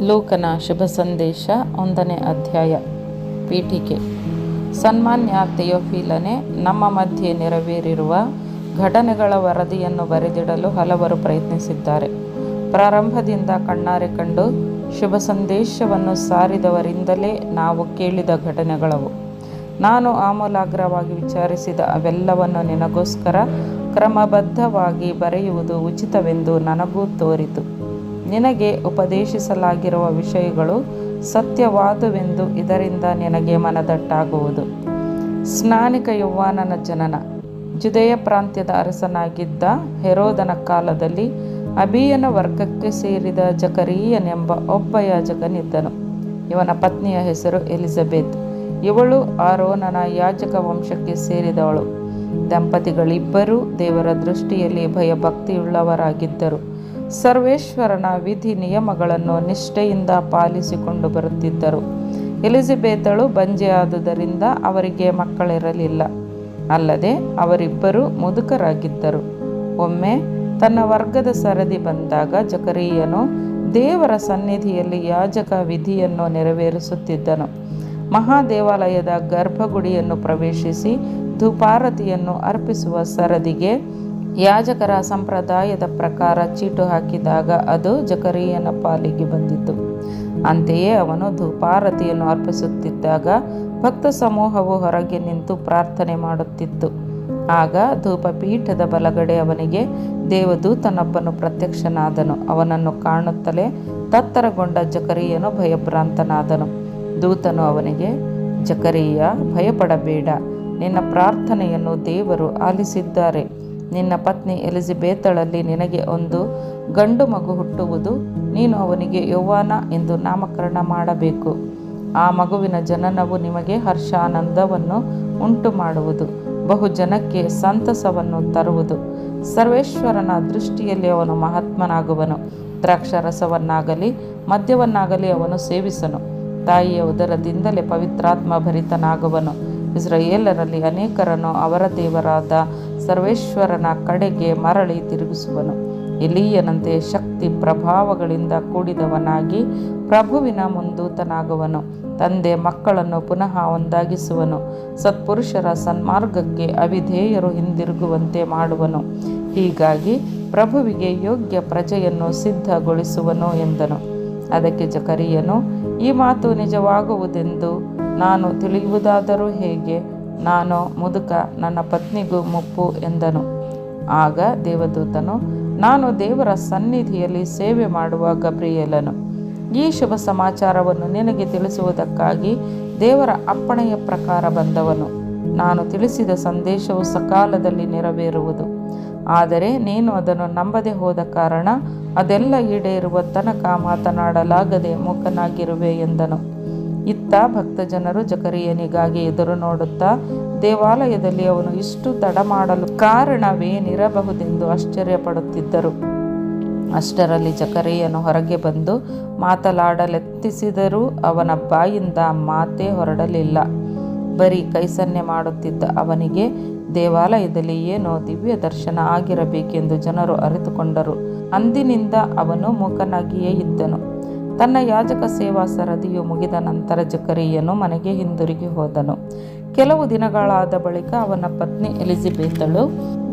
ಲೂಕನ ಶುಭ ಸಂದೇಶ ಒಂದನೇ ಅಧ್ಯಾಯ ಪೀಠಿಕೆ. ಸನ್ಮಾನ್ಯ ಫೀಲನೆ ನಮ್ಮ ಮಧ್ಯೆ ನೆರವೇರಿರುವ ಘಟನೆಗಳ ವರದಿಯನ್ನು ಬರೆದಿಡಲು ಹಲವರು ಪ್ರಯತ್ನಿಸಿದ್ದಾರೆ. ಪ್ರಾರಂಭದಿಂದ ಕಣ್ಣಾರೆ ಕಂಡು ಶುಭ ಸಂದೇಶವನ್ನು ಸಾರಿದವರಿಂದಲೇ ನಾವು ಕೇಳಿದ ಘಟನೆಗಳವು. ನಾನು ಆಮೂಲಾಗ್ರವಾಗಿ ವಿಚಾರಿಸಿದ ಅವೆಲ್ಲವನ್ನು ನಿನಗೋಸ್ಕರ ಕ್ರಮಬದ್ಧವಾಗಿ ಬರೆಯುವುದು ಉಚಿತವೆಂದು ನನಗೂ ತೋರಿತು. ನಿನಗೆ ಉಪದೇಶಿಸಲಾಗಿರುವ ವಿಷಯಗಳು ಸತ್ಯವಾದುವೆಂದು ಇದರಿಂದ ನಿನಗೆ ಮನದಟ್ಟಾಗುವುದು. ಸ್ನಾನಿಕ ಯೌವಾನನ ಜನನ. ಜುದೆಯ ಪ್ರಾಂತ್ಯದ ಅರಸನಾಗಿದ್ದ ಹೆರೋದನ ಕಾಲದಲ್ಲಿ ಅಬಿಯನ ವರ್ಗಕ್ಕೆ ಸೇರಿದ ಜಕರೀಯನೆಂಬ ಒಬ್ಬ ಯಾಜಕನಿದ್ದನು. ಇವನ ಪತ್ನಿಯ ಹೆಸರು ಎಲಿಜಬೆತ್. ಇವಳು ಆರೋನನ ಯಾಜಕ ವಂಶಕ್ಕೆ ಸೇರಿದವಳು. ದಂಪತಿಗಳಿಬ್ಬರೂ ದೇವರ ದೃಷ್ಟಿಯಲ್ಲಿ ಭಯಭಕ್ತಿಯುಳ್ಳವರಾಗಿದ್ದರು. ಸರ್ವೇಶ್ವರನ ವಿಧಿ ನಿಯಮಗಳನ್ನು ನಿಷ್ಠೆಯಿಂದ ಪಾಲಿಸಿಕೊಂಡು ಬರುತ್ತಿದ್ದರು. ಎಲಿಜಬೆತಳು ಬಂಜೆಯಾದುದರಿಂದ ಅವರಿಗೆ ಮಕ್ಕಳಿರಲಿಲ್ಲ. ಅಲ್ಲದೆ ಅವರಿಬ್ಬರು ಮುದುಕರಾಗಿದ್ದರು. ಒಮ್ಮೆ ತನ್ನ ವರ್ಗದ ಸರದಿ ಬಂದಾಗ ಜಕರೀಯನು ದೇವರ ಸನ್ನಿಧಿಯಲ್ಲಿ ಯಾಜಕ ವಿಧಿಯನ್ನು ನೆರವೇರಿಸುತ್ತಿದ್ದನು. ಮಹಾದೇವಾಲಯದ ಗರ್ಭಗುಡಿಯನ್ನು ಪ್ರವೇಶಿಸಿ ಧೂಪಾರತಿಯನ್ನು ಅರ್ಪಿಸುವ ಸರದಿಗೆ ಯಾಜಕರ ಸಂಪ್ರದಾಯದ ಪ್ರಕಾರ ಚೀಟು ಹಾಕಿದಾಗ ಅದು ಜಕರಿಯನ ಪಾಲಿಗೆ ಬಂದಿತು. ಅಂತೆಯೇ ಅವನು ಧೂಪಾರತಿಯನ್ನು ಅರ್ಪಿಸುತ್ತಿದ್ದಾಗ ಭಕ್ತ ಸಮೂಹವು ಹೊರಗೆ ನಿಂತು ಪ್ರಾರ್ಥನೆ ಮಾಡುತ್ತಿತ್ತು. ಆಗ ಧೂಪ ಪೀಠದ ಬಲಗಡೆ ಅವನಿಗೆ, ದೇವದೂತನೊಬ್ಬನು ಪ್ರತ್ಯಕ್ಷನಾದನು. ಅವನನ್ನು ಕಾಣುತ್ತಲೇ ತತ್ತರಗೊಂಡ ಜಕರಿಯನು ಭಯಭ್ರಾಂತನಾದನು. ದೂತನು ಅವನಿಗೆ, ಜಕರಿಯ, ಭಯಪಡಬೇಡ. ನಿನ್ನ ಪ್ರಾರ್ಥನೆಯನ್ನು ದೇವರು ಆಲಿಸಿದ್ದಾರೆ. ನಿನ್ನ ಪತ್ನಿ ಎಲಿಜಬೆತಳಲ್ಲಿ ನಿನಗೆ ಒಂದು ಗಂಡು ಮಗು ಹುಟ್ಟುವುದು, ನೀನು ಅವನಿಗೆ ಯೌವಾನ ಎಂದು ನಾಮಕರಣ ಮಾಡಬೇಕು. ಆ ಮಗುವಿನ ಜನನವು ನಿಮಗೆ ಹರ್ಷಾನಂದವನ್ನು ಉಂಟು ಮಾಡುವುದು ಬಹು ಜನಕ್ಕೆ ಸಂತಸವನ್ನು ತರುವುದು. ಸರ್ವೇಶ್ವರನ ದೃಷ್ಟಿಯಲ್ಲಿ ಅವನು ಮಹಾತ್ಮನಾಗುವನು, ದ್ರಾಕ್ಷರಸವನ್ನಾಗಲಿ ಮದ್ಯವನ್ನಾಗಲಿ ಅವನು ಸೇವಿಸನು. ತಾಯಿಯ ಉದರದಿಂದಲೇ ಪವಿತ್ರಾತ್ಮ ಭರಿತನಾಗುವನು ಇಸ್ರೇಲರಲ್ಲಿ ಅನೇಕರನ್ನು ಅವರ ದೇವರಾದ ಸರ್ವೇಶ್ವರನ ಕಡೆಗೆ ಮರಳಿ ತಿರುಗಿಸುವನು. ಎಲಿಯನಂತೆ ಶಕ್ತಿ ಪ್ರಭಾವಗಳಿಂದ ಕೂಡಿದವನಾಗಿ ಪ್ರಭುವಿನ ಮುಂದೂತನಾಗುವನು. ತಂದೆ ಮಕ್ಕಳನ್ನು ಪುನಃ ಒಂದಾಗಿಸುವನು. ಸತ್ಪುರುಷರ ಸನ್ಮಾರ್ಗಕ್ಕೆ ಅವಿಧೇಯರು ಹಿಂದಿರುಗುವಂತೆ ಮಾಡುವನು. ಹೀಗಾಗಿ ಪ್ರಭುವಿಗೆ ಯೋಗ್ಯ ಪ್ರಜೆಯನ್ನು ಸಿದ್ಧಗೊಳಿಸುವನು ಎಂದನು. ಅದಕ್ಕೆ ಜಕರಿಯನು, ಈ ಮಾತು ನಿಜವಾಗುವುದೆಂದು ನಾನು ತಿಳಿಯುವುದಾದರೂ ಹೇಗೆ? ನಾನು ಮುದುಕ, ನನ್ನ ಪತ್ನಿಗೂ ಮುಪ್ಪು ಎಂದನು. ಆಗ ದೇವದೂತನು, ನಾನು ದೇವರ ಸನ್ನಿಧಿಯಲ್ಲಿ ಸೇವೆ ಮಾಡುವ ಗಬ್ರಿಯೇಲನು. ಈ ಶುಭ ಸಮಾಚಾರವನ್ನು ನಿನಗೆ ತಿಳಿಸುವುದಕ್ಕಾಗಿ ದೇವರ ಅಪ್ಪಣೆಯ ಪ್ರಕಾರ ಬಂದವನು. ನಾನು ತಿಳಿಸಿದ ಸಂದೇಶವು ಸಕಾಲದಲ್ಲಿ ನೆರವೇರುವುದು. ಆದರೆ ನೀನು ಅದನ್ನು ನಂಬದೆ ಹೋದ ಕಾರಣ ಅದೆಲ್ಲ ಈಡೇರುವ ತನಕ ಮಾತನಾಡಲಾಗದೆ ಮುಖನಾಗಿರುವೆ ಎಂದನು. ಇತ್ತ ಭಕ್ತ ಜನರು ಜಕರಿಯನಿಗಾಗಿ ಎದುರು ನೋಡುತ್ತಾ, ದೇವಾಲಯದಲ್ಲಿ ಅವನು ಇಷ್ಟು ತಡ ಮಾಡಲು ಕಾರಣವೇನಿರಬಹುದೆಂದು ಆಶ್ಚರ್ಯಪಡುತ್ತಿದ್ದರು. ಅಷ್ಟರಲ್ಲಿ ಜಕರಿಯನು ಹೊರಗೆ ಬಂದು ಮಾತಲಾಡಲೆತ್ತಿಸಿದರೂ ಅವನ ಬಾಯಿಂದ ಮಾತೇ ಹೊರಡಲಿಲ್ಲ. ಬರೀ ಕೈಸನ್ನೆ ಮಾಡುತ್ತಿದ್ದ ಅವನಿಗೆ ದೇವಾಲಯದಲ್ಲಿ ಏನೋ ದಿವ್ಯ ದರ್ಶನ ಆಗಿರಬೇಕೆಂದು ಜನರು ಅರಿತುಕೊಂಡರು. ಅಂದಿನಿಂದ ಅವನು ಮೂಕನಾಗಿಯೇ ಇದ್ದನು. ತನ್ನ ಯಾಜಕ ಸೇವಾ ಸರದಿಯು ಮುಗಿದ ನಂತರ ಜಕರಿಯನು ಮನೆಗೆ ಹಿಂದಿರುಗಿ ಹೋದನು. ಕೆಲವು ದಿನಗಳಾದ ಬಳಿಕ ಅವನ ಪತ್ನಿ ಎಲಿಜಬೆತಳು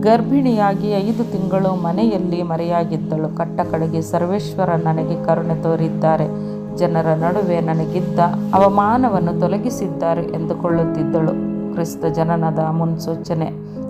ಗರ್ಭಿಣಿಯಾಗಿ ಐದು ತಿಂಗಳು ಮನೆಯಲ್ಲಿ ಮರೆಯಾಗಿದ್ದಳು. ಕಟ್ಟ ಕಡೆಗೆ ಸರ್ವೇಶ್ವರ ನನಗೆ ಕರುಣೆ ತೋರಿದ್ದಾರೆ. ಜನರ ನಡುವೆ ನನಗಿದ್ದ ಅವಮಾನವನ್ನು ತೊಲಗಿಸಿದ್ದಾರೆ ಎಂದುಕೊಳ್ಳುತ್ತಿದ್ದಳು. ಕ್ರಿಸ್ತ ಜನನದ ಮುನ್ಸೂಚನೆ.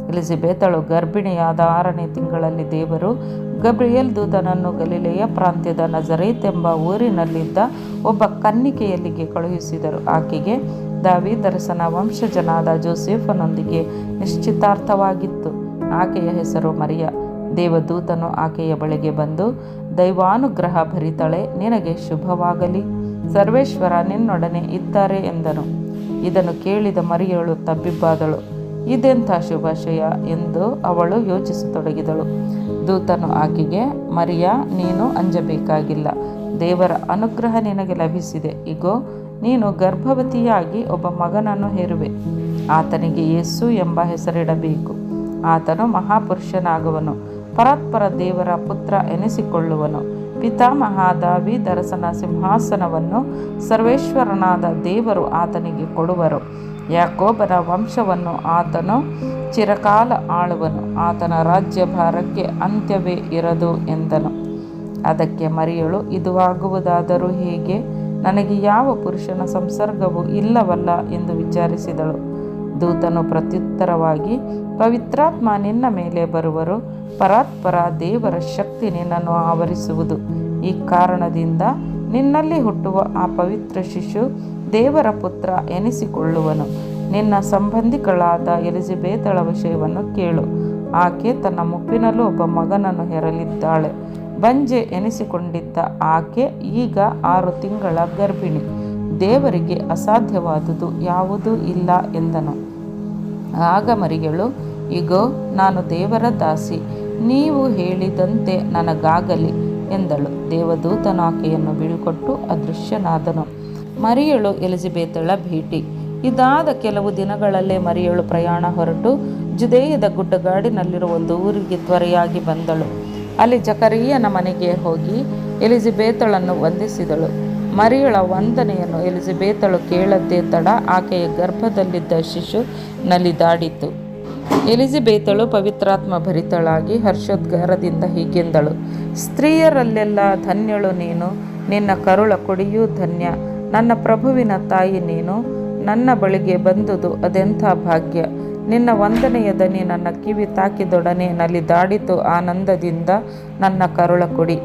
ಎಲಿಜಬೆತಳು ಗರ್ಭಿಣಿಯಾದ ಆರನೇ ತಿಂಗಳಲ್ಲಿ ದೇವರು ಗಬ್ರಿಯಲ್ ದೂತನನ್ನು ಗಲಿಲೆಯ ಪ್ರಾಂತ್ಯದ ನಜರೇತ್ ಎಂಬ ಊರಿನಲ್ಲಿದ್ದ ಒಬ್ಬ ಕನ್ನಿಕೆಯಲ್ಲಿಗೆ ಕಳುಹಿಸಿದರು. ಆಕೆಗೆ ದಾವಿದರಸನ ವಂಶಜನಾದ ಜೋಸೆಫನೊಂದಿಗೆ ನಿಶ್ಚಿತಾರ್ಥವಾಗಿತ್ತು. ಆಕೆಯ ಹೆಸರು ಮರಿಯ. ದೇವದೂತನು ಆಕೆಯ ಬಳಿಗೆ ಬಂದು, ದೈವಾನುಗ್ರಹ ಭರಿತಳೆ, ನಿನಗೆ ಶುಭವಾಗಲಿ. ಸರ್ವೇಶ್ವರ ನಿನ್ನೊಡನೆ ಇದ್ದಾರೆ ಎಂದನು. ಇದನ್ನು ಕೇಳಿದ ಮರಿಯಳು ತಬ್ಬಿಬ್ಬಾದಳು. ಇದೆಂಥ ಶುಭಾಶಯ ಎಂದು ಅವಳು ಯೋಚಿಸತೊಡಗಿದಳು. ದೂತನು ಆಕೆಗೆ, ಮರಿಯ, ನೀನು ಅಂಜಬೇಕಾಗಿಲ್ಲ. ದೇವರ ಅನುಗ್ರಹ ನಿನಗೆ ಲಭಿಸಿದೆ. ಇಗೋ, ನೀನು ಗರ್ಭವತಿಯಾಗಿ ಒಬ್ಬ ಮಗನನ್ನು ಹೆರುವೆ. ಆತನಿಗೆ ಯೇಸು ಎಂಬ ಹೆಸರಿಡಬೇಕು. ಆತನು ಮಹಾಪುರುಷನಾಗುವನು. ಪರಾತ್ಪರ ದೇವರ ಪುತ್ರ ಎನಿಸಿಕೊಳ್ಳುವನು. ಪಿತಾಮಹ ದಾವಿದರಸನ ಸಿಂಹಾಸನವನ್ನು ಸರ್ವೇಶ್ವರನಾದ ದೇವರು ಆತನಿಗೆ ಕೊಡುವರು. ಯಾಕೋಬನ ವಂಶವನ್ನು ಆತನು, ಚಿರಕಾಲ ಆಳುವನು, ಆತನ ರಾಜ್ಯಭಾರಕ್ಕೆ ಅಂತ್ಯವೇ ಇರದು ಎಂದನು. ಅದಕ್ಕೆ ಮರಿಯಳು ಇದು ಆಗುವುದಾದರೂ ಹೇಗೆ? ನನಗೆ ಯಾವ ಪುರುಷನ ಸಂಸರ್ಗವೂ ಇಲ್ಲವಲ್ಲ ಎಂದು ವಿಚಾರಿಸಿದಳು. ದೂತನು ಪ್ರತ್ಯುತ್ತರವಾಗಿ, ಪವಿತ್ರಾತ್ಮ ನಿನ್ನ ಮೇಲೆ ಬರುವರು, ಪರಾತ್ಪರ ದೇವರ ಶಕ್ತಿ ನಿನ್ನನ್ನು ಆವರಿಸುವುದು. ಈ ಕಾರಣದಿಂದ ನಿನ್ನಲ್ಲಿ ಹುಟ್ಟುವ ಆ ಪವಿತ್ರ ಶಿಶು ದೇವರ ಪುತ್ರ ಎನಿಸಿಕೊಳ್ಳುವನು. ನಿನ್ನ ಸಂಬಂಧಿಕಳಾದ ಎಲಿಜಬೇತಳ ವಿಷಯವನ್ನು ಕೇಳು. ಆಕೆ ತನ್ನ ಮುಪ್ಪಿನಲ್ಲೂ ಒಬ್ಬ ಮಗನನ್ನು ಹೆರಲಿದ್ದಾಳೆ. ಬಂಜೆ ಎನಿಸಿಕೊಂಡಿದ್ದ ಆಕೆ ಈಗ ಆರು ತಿಂಗಳ ಗರ್ಭಿಣಿ. ದೇವರಿಗೆ ಅಸಾಧ್ಯವಾದುದು ಯಾವುದೂ ಇಲ್ಲ ಎಂದನು. ಆಗ ಮರಿಗಳು ಇಗೋ, ನಾನು ದೇವರ ದಾಸಿ. ನೀವು ಹೇಳಿದಂತೆ ನನಗಾಗಲಿ ಎಂದಳು. ದೇವದೂತನು ಆಕೆಯನ್ನು ಬೀಳ್ಕೊಟ್ಟು ಅದೃಶ್ಯನಾದನು. ಮರಿಯಳು ಎಲಿಜಬೆತ್ಳ ಭೇಟಿ. ಇದಾದ ಕೆಲವು ದಿನಗಳಲ್ಲೇ ಮರಿಯಳು ಪ್ರಯಾಣ ಹೊರಟು ಜುದೇಯದ ಗುಡ್ಡಗಾಡಿನಲ್ಲಿರುವ ಒಂದು ಊರಿಗೆ ತ್ವರೆಯಾಗಿ ಬಂದಳು. ಅಲ್ಲಿ ಜಕರಿಯನ ಮನೆಗೆ ಹೋಗಿ ಎಲಿಜಬೇತಳನ್ನು ವಂದಿಸಿದಳು. ಮರಿಯಳ ವಂದನೆಯನ್ನು ಎಲಿಜಬೇತಳು ಕೇಳದ್ದೇ ತಡ ಆಕೆಯ ಗರ್ಭದಲ್ಲಿದ್ದ ಶಿಶು ನಲಿದಾಡಿತು ಎಲಿಜಬೇತಳು ಪವಿತ್ರಾತ್ಮ ಭರಿತಳಾಗಿ ಹರ್ಷೋದ್ಗಾರದಿಂದ ಹೀಗೆಂದಳು, ಸ್ತ್ರೀಯರಲ್ಲೆಲ್ಲ ಧನ್ಯಳು ನೀನು, ನಿನ್ನ ಕರುಳ ಕೊಡಿಯೂ ಧನ್ಯ ನನ್ನ ಪ್ರಭುವಿನ ತಾಯಿ ನೀನು, ನನ್ನ ಬಳಿಗೆ ಬಂದುದು ಅದೆಂಥ ಭಾಗ್ಯ. ನಿನ್ನ ವಂದನೆಯ ದನಿ ನನ್ನ ಕಿವಿ ತಾಕಿದೊಡನೆ ನಲಿದಾಡಿತು ಆನಂದದಿಂದ ನನ್ನ ಕರುಳ ಕೊಡಿ.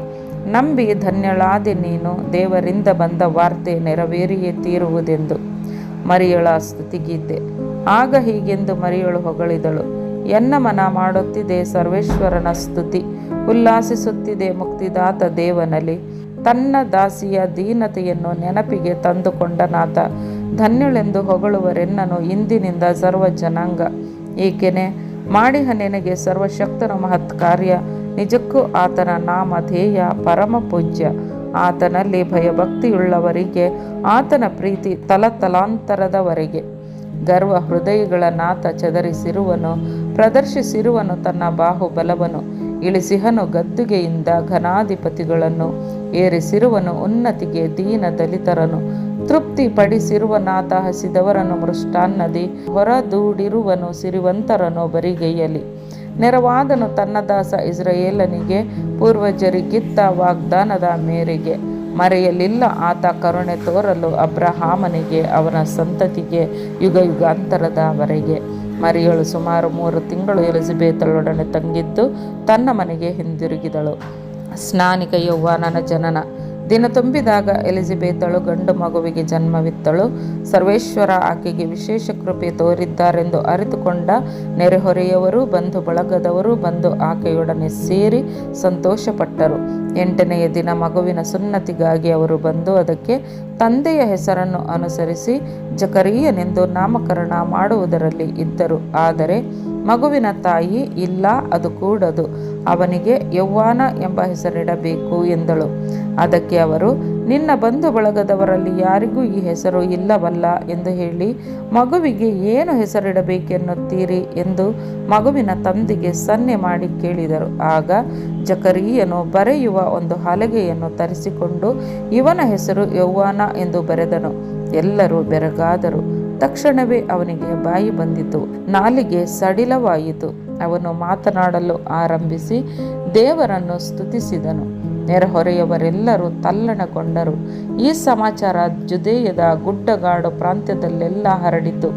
ನಂಬಿ ಧನ್ಯಳಾದೆ ನೀನು, ದೇವರಿಂದ ಬಂದ ವಾರ್ತೆ ನೆರವೇರಿಯೇ ತೀರುವುದೆಂದು ಮರಿಯಳ ಸ್ತುತಿಗೀತೆ. ಆಗ ಹೀಗೆಂದು ಮರಿಯಳು ಹೊಗಳಿದಳು. ಎನ್ನ ಮನ ಮಾಡುತ್ತಿದೆ ಸರ್ವೇಶ್ವರನ ಸ್ತುತಿ. ಉಲ್ಲಾಸಿಸುತ್ತಿದೆ ಮುಕ್ತಿದಾತ ದೇವನಲ್ಲಿ. ತನ್ನ ದಾಸಿಯ ದೀನತೆಯನ್ನು ನೆನಪಿಗೆ ತಂದುಕೊಂಡನಾತ ಧನ್ಯಳೆಂದು ಹೊಗಳುವರೆನ್ನನು ಇಂದಿನಿಂದ ಸರ್ವ ಜನಾಂಗ ಏಕೆನೆ ಮಾಡಿಹ ನಿನಗೆ ಸರ್ವಶಕ್ತನ ಮಹತ್ ಕಾರ್ಯ. ನಿಜಕ್ಕೂ ಆತನ ನಾಮ ಧ್ಯೇಯ ಪರಮ ಪೂಜ್ಯ. ಆತನಲ್ಲಿ ಭಯಭಕ್ತಿಯುಳ್ಳವರಿಗೆ ಆತನ ಪ್ರೀತಿ ತಲತಲಾಂತರದವರೆಗೆ. ಗರ್ವ ಹೃದಯಗಳ ನಾಥ ಚದರಿಸಿರುವನು, ಪ್ರದರ್ಶಿಸಿರುವನು ತನ್ನ ಬಾಹುಬಲವನು ಇಳಿಸಿಹನು ಗದ್ದುಗೆಯಿಂದ ಘನಾಧಿಪತಿಗಳನ್ನು ಏರಿಸಿರುವನು, ಉನ್ನತಿಗೆ ದೀನ ದಲಿತರನು ತೃಪ್ತಿ ಪಡಿಸಿರುವನಾತ ಹಸಿದವರನ್ನು ಮೃಷ್ಟಾನ್ನದಿ ಹೊರದೂಡಿರುವನು ಸಿರಿವಂತರನು ಬರಿಗೈಯಲಿ. ನೆರವಾದನು ತನ್ನ ದಾಸ ಇಸ್ರಾಯೇಲನಿಗೆ ಪೂರ್ವಜರಿಗಿತ್ತ ವಾಗ್ದಾನದ ಮೇರೆಗೆ ಮರೆಯಲಿಲ್ಲ. ಆತ ಕರುಣೆ ತೋರಲು ಅಬ್ರಹಾಮನಿಗೆ ಅವನ ಸಂತತಿಗೆ ಯುಗ ಯುಗಾಂತರದವರೆಗೆ ಮರಿಯಳು ಸುಮಾರು ಮೂರು ತಿಂಗಳು ಎಲಿಜಬೆತಳೊಡನೆ ತಂಗಿದ್ದು ತನ್ನ ಮನೆಗೆ ಹಿಂದಿರುಗಿದಳು. ಸ್ನಾನಿಕ ಯೌವನನ ಜನನ. ದಿನ ತುಂಬಿದಾಗ ಎಲಿಜಬೆತಳು ಗಂಡು ಮಗುವಿಗೆ ಜನ್ಮವಿತ್ತಳು. ಸರ್ವೇಶ್ವರ ಆಕೆಗೆ ವಿಶೇಷ ಕೃಪೆ ತೋರಿದ್ದಾರೆಂದು ಅರಿತುಕೊಂಡ ನೆರೆಹೊರೆಯವರು ಬಂಧು ಬಳಗದವರು ಬಂದು ಆಕೆಯೊಡನೆ ಸೇರಿ ಸಂತೋಷಪಟ್ಟರು. ಎಂಟನೆಯ ದಿನ ಮಗುವಿನ ಸುನ್ನತಿಗಾಗಿ ಅವರು ಬಂದು ಅದಕ್ಕೆ ತಂದೆಯ ಹೆಸರನ್ನು ಅನುಸರಿಸಿ ಜಕರಿಯನೆಂದು ನಾಮಕರಣ ಮಾಡುವುದರಲ್ಲಿ ಇದ್ದರು. ಆದರೆ ಮಗುವಿನ ತಾಯಿ, ಇಲ್ಲ, ಅದು ಕೂಡದು. ಅವನಿಗೆ ಯೌವಾನ ಎಂಬ ಹೆಸರಿಡಬೇಕು ಎಂದಳು. ಅದಕ್ಕೆ ಅವರು, ನಿನ್ನ ಬಂಧು ಬಳಗದವರಲ್ಲಿ ಯಾರಿಗೂ ಈ ಹೆಸರು ಇಲ್ಲವಲ್ಲ ಎಂದು ಹೇಳಿ, ಮಗುವಿಗೆ ಏನು ಹೆಸರಿಡಬೇಕೆನ್ನುತ್ತೀರಿ ಎಂದು ಮಗುವಿನ ತಂದೆಗೆ ಸನ್ನೆ ಮಾಡಿ ಕೇಳಿದರು. ಆಗ ಜಕರಿಯನು ಬರೆಯುವ ಒಂದು ಹಲಗೆಯನ್ನು ತರಿಸಿಕೊಂಡು, ಇವನ ಹೆಸರು ಯೌವಾನ ಎಂದು ಬರೆದನು. ಎಲ್ಲರೂ ಬೆರಗಾದರು. ತಕ್ಷಣವೇ ಅವನಿಗೆ ಬಾಯಿ ಬಂದಿತು. ನಾಲಿಗೆ ಸಡಿಲವಾಯಿತು. ಅವನು ಮಾತನಾಡಲು ಆರಂಭಿಸಿ ದೇವರನ್ನು ಸ್ತುತಿಸಿದನು. ನೆರೆಹೊರೆಯವರೆಲ್ಲರೂ ತಲ್ಲಣಗೊಂಡರು. ಈ ಸಮಾಚಾರ ಜುದೇಯದ ಗುಡ್ಡಗಾಡು ಪ್ರಾಂತ್ಯದಲ್ಲೆಲ್ಲ ಹರಡಿತು.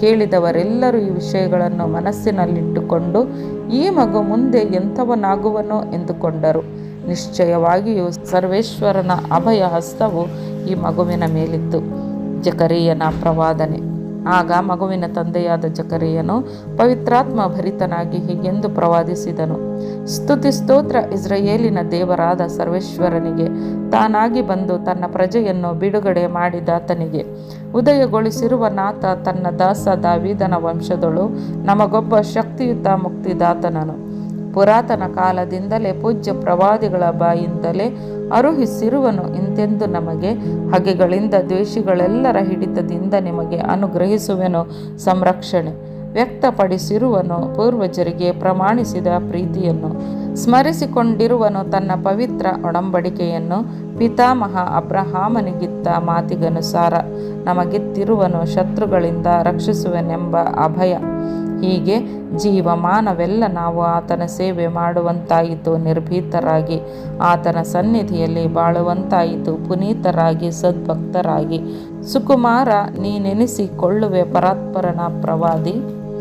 ಕೇಳಿದವರೆಲ್ಲರೂ ಈ ವಿಷಯಗಳನ್ನು ಮನಸ್ಸಿನಲ್ಲಿಟ್ಟುಕೊಂಡು, ಈ ಮಗು ಮುಂದೆ ಎಂಥವನಾಗುವನೋ? ಎಂದುಕೊಂಡರು. ನಿಶ್ಚಯವಾಗಿಯೂ ಸರ್ವೇಶ್ವರನ ಅಭಯ ಹಸ್ತವು ಈ ಮಗುವಿನ ಮೇಲಿತ್ತು. ಜಕರಿಯನ ಪ್ರವಾದನೆ. ಆಗ ಮಗುವಿನ ತಂದೆಯಾದ ಜಕರಿಯನು ಪವಿತ್ರಾತ್ಮ ಭರಿತನಾಗಿ ಹೀಗೆಂದು ಪ್ರವಾದಿಸಿದನು. ಸ್ತುತಿ ಸ್ತೋತ್ರ ಇಸ್ರಾಯೇಲಿನ ದೇವರಾದ ಸರ್ವೇಶ್ವರನಿಗೆ. ತಾನಾಗಿ ಬಂದು ತನ್ನ ಪ್ರಜೆಯನ್ನು ಬಿಡುಗಡೆ ಮಾಡಿದಾತನಿಗೆ. ಉದಯಗೊಳಿಸಿರುವ ನಾಥ ತನ್ನ ದಾಸ ದಾವಿದನ ವಂಶದಳು ನಮಗೊಬ್ಬ ಶಕ್ತಿಯುತ ಮುಕ್ತಿದಾತನನು. ಪುರಾತನ ಕಾಲದಿಂದಲೇ ಪೂಜ್ಯ ಪ್ರವಾದಿಗಳ ಬಾಯಿಂದಲೇ ಅರುಹಿಸಿರುವನು. ಇಂತೆಂದು ನಮಗೆ ಹಗೆಗಳಿಂದ ದ್ವೇಷಿಗಳೆಲ್ಲರ ಹಿಡಿತದಿಂದ ನಿಮಗೆ ಅನುಗ್ರಹಿಸುವೆನು. ಸಂರಕ್ಷಣೆ. ವ್ಯಕ್ತಪಡಿಸಿರುವನು ಪೂರ್ವಜರಿಗೆ ಪ್ರಮಾಣಿಸಿದ ಪ್ರೀತಿಯನ್ನು. ಸ್ಮರಿಸಿಕೊಂಡಿರುವನು ತನ್ನ ಪವಿತ್ರ ಒಡಂಬಡಿಕೆಯನ್ನು. ಪಿತಾಮಹ ಅಬ್ರಹಾಮನಿಗಿತ್ತ ಮಾತಿಗನುಸಾರ ನಮಗಿತ್ತಿರುವನು ಶತ್ರುಗಳಿಂದ ರಕ್ಷಿಸುವೆನೆಂಬ ಅಭಯ. ಹೀಗೆ ಜೀವಮಾನವೆಲ್ಲ ನಾವು ಆತನ ಸೇವೆ ಮಾಡುವಂತಾಯಿತು, ನಿರ್ಭೀತರಾಗಿ. ಆತನ ಸನ್ನಿಧಿಯಲ್ಲಿ ಬಾಳುವಂತಾಯಿತು, ಪುನೀತರಾಗಿ, ಸದ್ಭಕ್ತರಾಗಿ. ಸುಕುಮಾರ, ನೀನೆನಿಸಿಕೊಳ್ಳುವೆ ಪರಾತ್ಪರನ ಪ್ರವಾದಿ.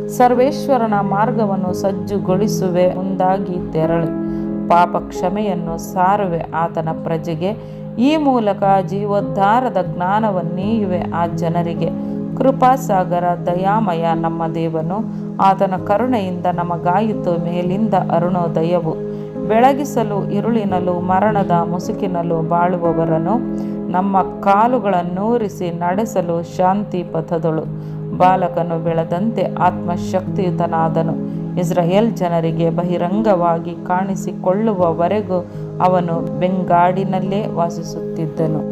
ಸರ್ವೇಶ್ವರನ ಮಾರ್ಗವನ್ನು ಸಜ್ಜುಗೊಳಿಸುವೆ, ಮುಂದಾಗಿ ತೆರಳು. ಪಾಪ ಕ್ಷಮೆಯನ್ನು ಸಾರುವೆ ಆತನ ಪ್ರಜೆಗೆ. ಈ ಮೂಲಕ ಜೀವೋದ್ಧಾರದ ಜ್ಞಾನವನ್ನೀಯುವೆ ಆ ಜನರಿಗೆ. ಕೃಪಾಸಾಗರ, ದಯಾಮಯ ನಮ್ಮ ದೇವನು. ಆತನ ಕರುಣೆಯಿಂದ ನಮಗಾಯಿತು ಮೇಲಿಂದ ಅರುಣೋದಯವು. ಬೆಳಗಿಸಲು ಇರುಳಿನಲು ಮರಣದ ಮುಸುಕಿನಲು ಬಾಳುವವರನು. ನಮ್ಮ ಕಾಲುಗಳನ್ನೂರಿಸಿ ನಡೆಸಲು ಶಾಂತಿ ಪಥದಳು. ಬಾಲಕನು ಬೆಳೆದಂತೆ ಆತ್ಮಶಕ್ತಿಯುತನಾದನು. ಇಸ್ರಾಯೇಲ್ ಜನರಿಗೆ ಬಹಿರಂಗವಾಗಿ ಕಾಣಿಸಿಕೊಳ್ಳುವವರೆಗೂ ಅವನು ಬೆಂಗಾಡಿನಲ್ಲೇ ವಾಸಿಸುತ್ತಿದ್ದನು.